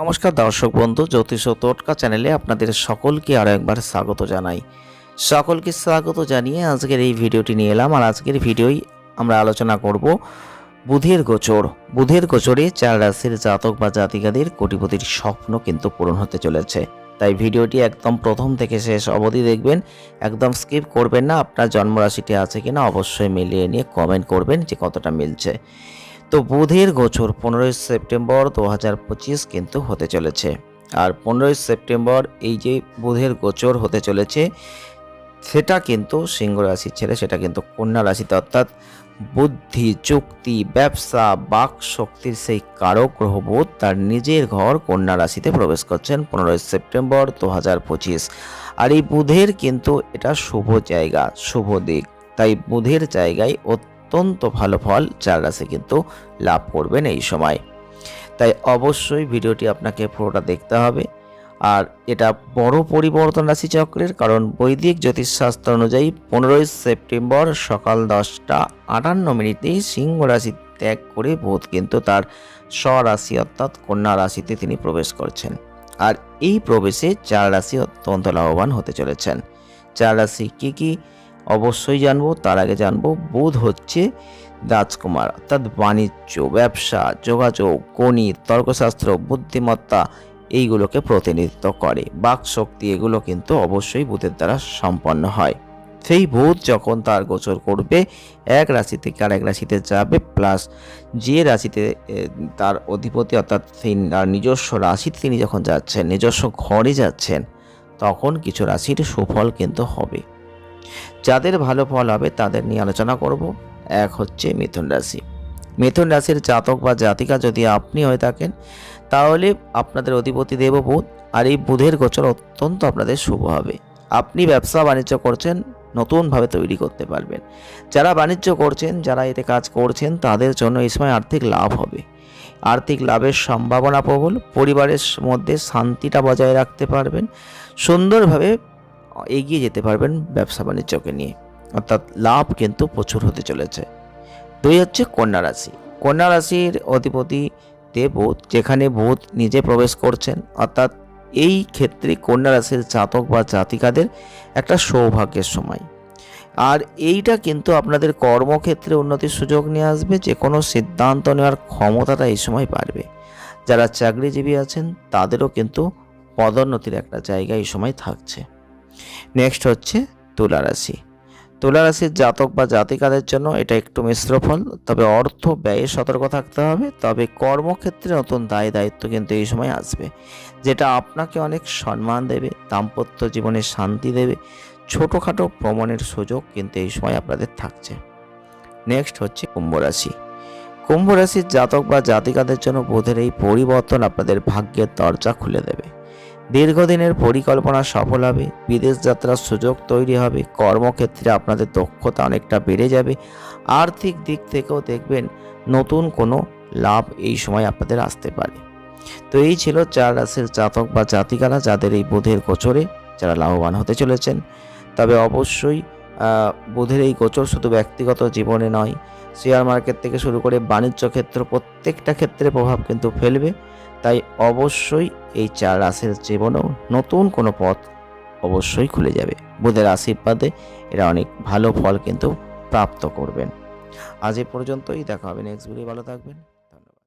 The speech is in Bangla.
নমস্কার দর্শক বন্ধু, জ্যোতিষ ও টোটকা চ্যানেলে আপনাদের সকলকে আরও একবার স্বাগত জানাই। সকলকে স্বাগত জানিয়ে আজকের এই ভিডিওটি নিয়ে এলাম। আর আজকের ভিডিওই আমরা আলোচনা করব বুধের গোচর। বুধের গোচরে চার রাশির জাতক বা জাতিকাদের কোটিপতির স্বপ্ন কিন্তু পূরণ হতে চলেছে। তাই ভিডিওটি একদম প্রথম থেকে শেষ অবধি দেখবেন। একদম স্কিপ করবেন না, আপনার জন্মরাশিটি আছে কিনা অবশ্যই মিলিয়ে নিয়ে কমেন্ট করবেন যে কতটা মিলছে। তো বুধের গোচর পনেরোই সেপ্টেম্বর দু হাজার পঁচিশ কিন্তু হতে চলেছে। আর পনেরোই সেপ্টেম্বর এই যে বুধের গোচর হতে চলেছে, সেটা কিন্তু সিংহ রাশির ছেলে সেটা কিন্তু কন্যা রাশিতে অর্থাৎ বুদ্ধি যুক্তি ব্যবসা, বাক শক্তির সেই কারক গ্রহ বুধ তার নিজের ঘর কন্যা রাশিতে প্রবেশ করছেন পনেরোই সেপ্টেম্বর দু হাজার পঁচিশ। আর এই বুধের কিন্তু এটা শুভ জায়গা, শুভ দিক। তাই বুধের জায়গায় অত্যন্ত ভালো ফল চার রাশি কিন্তু লাভ করবেন এই সময়। তাই অবশ্যই ভিডিওটি আপনাকে পুরোটা দেখতে হবে। আর এটা বড় পরিবর্তন রাশি চক্রের, কারণ বৈদিক জ্যোতিষশাস্ত্র অনুযায়ী পনেরোই সেপ্টেম্বর সকাল দশটা আটান্ন মিনিটেই সিংহ রাশি ত্যাগ করে বুধ কিন্তু তার স্বরাশি অর্থাৎ কন্যা রাশিতে তিনি প্রবেশ করছেন। আর এই প্রবেশে চার রাশি অত্যন্ত লাভবান হতে চলেছেন। চার রাশি কী কী? অবশ্যই জানব, তার আগে জানব, বুধ হচ্ছে রাজকুমার, অর্থাৎ বাণিজ্য, ব্যবসা, যোগাযোগ, গণিত, তর্কশাস্ত্র, বুদ্ধিমত্তা, এইগুলোকে প্রতিনিধিত্ব করে। বাক শক্তি এগুলো কিন্তু অবশ্যই বুধের দ্বারা সম্পন্ন হয়। সেই বুধ যখন তার গোচর করবে, এক রাশি থেকে আরেক রাশিতে যাবে প্লাস যে রাশিতে তার অধিপতি, অর্থাৎ তার নিজস্ব রাশিতে তিনি যখন যাচ্ছেন, নিজস্ব ঘরে যাচ্ছেন, তখন কিছু রাশির সুফল কিন্তু হবে। যাদের ভালো ফল হবে তাদের নিয়ে আলোচনা করব। এক হচ্ছে মিথুন রাশি। মিথুন রাশির জাতক বা জাতিকা যদি আপনি হয়ে থাকেন, তাহলে আপনাদের অধিপতি দেব বুধ আর এই বুধের গোচর অত্যন্ত আপনাদের শুভ হবে। আপনি ব্যবসা বাণিজ্য করছেন, নতুনভাবে তৈরি করতে পারবেন। যারা বাণিজ্য করছেন, যারা এতে কাজ করছেন, তাদের জন্য এই সময় আর্থিক লাভ হবে। আর্থিক লাভের সম্ভাবনা প্রবল, পরিবারের মধ্যে শান্তিটা বজায় রাখতে পারবেন। সুন্দরভাবে এগিয়ে যেতে পারবেন ব্যবসা বাণিজ্যকে নিয়ে। অর্থাৎ লাভ কিন্তু প্রচুর হতে চলেছে। দুই হচ্ছে কন্যা রাশি। কন্যা রাশির অধিপতি দেবুধ যেখানে বুধ নিজে প্রবেশ করছেন, অর্থাৎ এই ক্ষেত্রে কন্যা রাশির জাতক বা জাতিকাদের একটা সৌভাগ্যের সময়। আর এইটা কিন্তু আপনাদের কর্মক্ষেত্রে উন্নতির সুযোগ নিয়ে আসবে যে কোনো সিদ্ধান্ত নেওয়ার ক্ষমতাটা এই সময় বাড়বে। যারা চাকরিজীবী আছেন, তাদেরও কিন্তু পদোন্নতির একটা জায়গা এই সময় থাকছে। নেক্সট হচ্ছে তুলা রাশি। তুলা রাশির জাতক বা জাতিকাদের জন্য এটা একটু মিশ্র ফল, তবে অর্থ ব্যয়ে সতর্ক থাকতে হবে, তবে কর্মক্ষেত্রে নতুন দায় দায়িত্ব কিন্তু এই সময় আসবে, যেটা আপনাকে অনেক সম্মান দেবে, দাম্পত্য জীবনে শান্তি দেবে, ছোটোখাটো ভ্রমণের সুযোগ কিন্তু এই সময় আপনাদের থাকছে। নেক্সট হচ্ছে কুম্ভ রাশি। কুম্ভ রাশির জাতক বা জাতিকাদের জন্য বোধের এই পরিবর্তন আপনাদের ভাগ্যের দরজা খুলে দেবে। দীর্ঘদিনের পরিকল্পনা সফল হবে, বিদেশ যাত্রার সুযোগ তৈরি হবে, কর্মক্ষেত্রে আপনাদের দক্ষতা অনেকটা বেড়ে যাবে। আর্থিক দিক থেকেও দেখবেন নতুন কোনো লাভ এই সময় আপনাদের আসতে পারে। তো এই ছিল চার রাশির জাতক বা জাতিকারা যাদের এই বোধের গোচরে যারা লাভবান হতে চলেছেন। তবে অবশ্যই বুধের এই গোচর শুধু ব্যক্তিগত জীবনে নয় শেয়ার মার্কেট থেকে শুরু করে বাণিজ্য ক্ষেত্র প্রত্যেকটা ক্ষেত্রে প্রভাব কিন্তু ফেলবে। তাই অবশ্যই এই চার রাশির জীবনেও নতুন কোনো পথ অবশ্যই খুলে যাবে। বুধের আশীর্বাদে এরা অনেক ভালো ফল কিন্তু প্রাপ্ত করবেন। আজ এ পর্যন্তই, দেখা হবে নেক্সট ভিডিও ভালো থাকবেন।